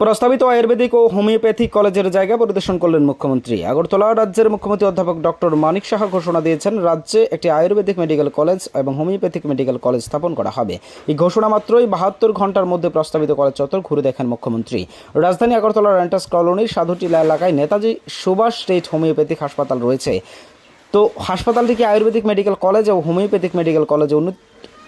প্রস্তাবিত আয়ুর্বেদিক ও হোমিওপ্যাথি কলেজের জায়গা পরিদর্শন করলেন মুখ্যমন্ত্রী। আগরতলা রাজ্যের মুখ্যমন্ত্রী অধ্যাপক ডক্টর মানিক সাহা ঘোষণা দিয়েছেন, রাজ্যে একটি আয়ুর্বেদিক মেডিকেল কলেজ এবং হোমিওপ্যাথিক মেডিকেল কলেজ স্থাপন করা হবে। এই ঘোষণা মাত্রই বাহাত্তর ঘণ্টার মধ্যে প্রস্তাবিত কলেজ চত্বর ঘুরে দেখেন মুখ্যমন্ত্রী। রাজধানী আগরতলার রেন্টাস কলোনির সাধুটিলা এলাকায় নেতাজি সুভাষ স্টেট হোমিওপ্যাথিক হাসপাতাল রয়েছে। তো হাসপাতালটিকে আয়ুর্বেদিক মেডিকেল কলেজ ও হোমিওপ্যাথিক মেডিকেল কলেজে উন্নত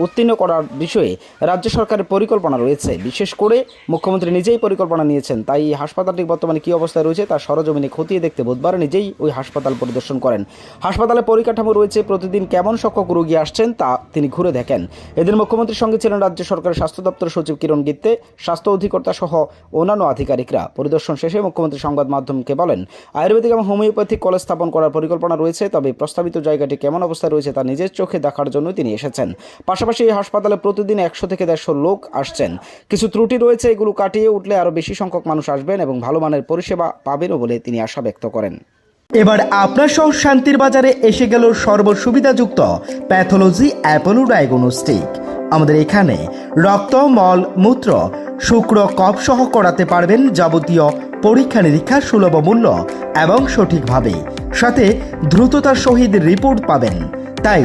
উত্তীর্ণ করার বিষয়ে রাজ্য সরকারের পরিকল্পনা রয়েছে। বিশেষ করে মুখ্যমন্ত্রী নিজেই পরিকল্পনা নিয়েছেন। তাই এই হাসপাতালটি বর্তমানে কী অবস্থায় রয়েছে তার সরজমিনে খতিয়ে দেখতে বুধবার নিজেই ওই হাসপাতাল পরিদর্শন করেন। হাসপাতালে পরিকাঠামো রয়েছে, প্রতিদিন কেমন সংখ্যক রোগী আসছেন তা তিনি ঘুরে দেখেন। এদিন মুখ্যমন্ত্রীর সঙ্গে ছিলেন রাজ্য সরকারের স্বাস্থ্য দপ্তর সচিব কিরণ গিত্তে, স্বাস্থ্য অধিকর্তা সহ অন্যান্য আধিকারিকরা। পরিদর্শন শেষে মুখ্যমন্ত্রী সংবাদ মাধ্যমকে বলেন, আয়ুর্বেদিক এবং হোমিওপ্যাথিক কলেজ স্থাপন করার পরিকল্পনা রয়েছে, তবে প্রস্তাবিত জায়গাটি কেমন অবস্থায় রয়েছে তা নিজের চোখে দেখার জন্য তিনি এসেছেন। পাশাপাশি এই হাসপাতালে প্রতিদিন একশো থেকে দেড়শো লোক আসছেন। কিছু ত্রুটি রয়েছে, এগুলো কাটিয়ে উঠলে আরও বেশি সংখ্যক মানুষ আসবেন এবং ভালো মানের পরিষেবা পাবেনও বলে তিনি আশা ব্যক্ত করেন। এবার আপনার সহ শান্তির বাজারে এসে গেল সর্বসুবিধাযুক্ত প্যাথোলজি অ্যাপোলো ডায়াগনস্টিক। আমাদের এখানে রক্ত, মল, মূত্র, শুক্র কপ সহ করাতে পারবেন যাবতীয় পরীক্ষা নিরীক্ষা সুলভ মূল্য এবং সঠিকভাবে। সাথে দ্রুততার সহিত রিপোর্ট পাবেন। তাই